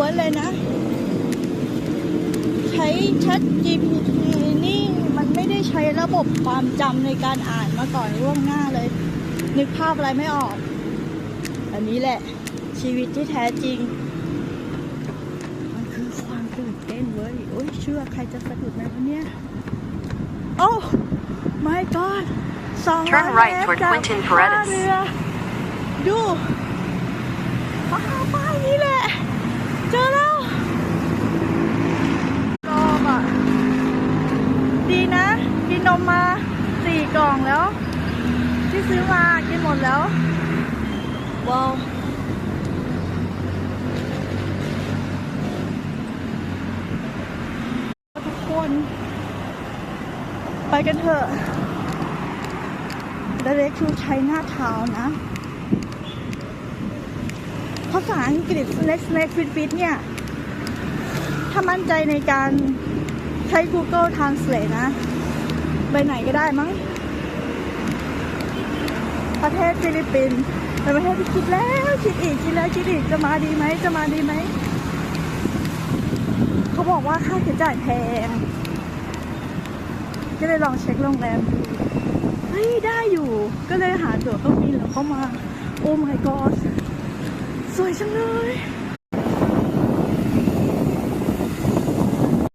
วนเลยนะ ใช้ชัด GPT นี่มันไม่ได้ใช้ระบบความจำในการอ่านมาก่อนร่วงหน้าเลย นึกภาพอะไรไม่ออก อันนี้แหละชีวิตที่แท้จริง มันคือความตื่นเต้นเว้ยโอ้ยเชื่อใครจะสะดุดนะเนี่ยโอ้ my god สองร้อยเมตรจากท่าเรือดู นนมมาสี่กล่องแล้ว ที่ซื้อมากินหมดแล้วว้าวทุกคน ไปกันเถอะ Direct to China Town นะภาษาอังกฤษ Next Next Fit Fit เนี่ย ถ้ามั่นใจในการใช้ Google Translate นะ ไปไหนก็ได้มั้ง ประเทศฟิลิปปินส์เป็นประเทศที่คิดแล้วคิดอีกคิดแล้วคิดอีกจะมาดีไหมจะมาดีไหมเขาบอกว่าค่าใช้จ่ายแพงก็เลยลองเช็คโรงแรมดูเฮ้ยได้อยู่ ก็เลยหาตั๋วเครื่องบินแล้วเข้ามา โอ้ my god สวยจังเลย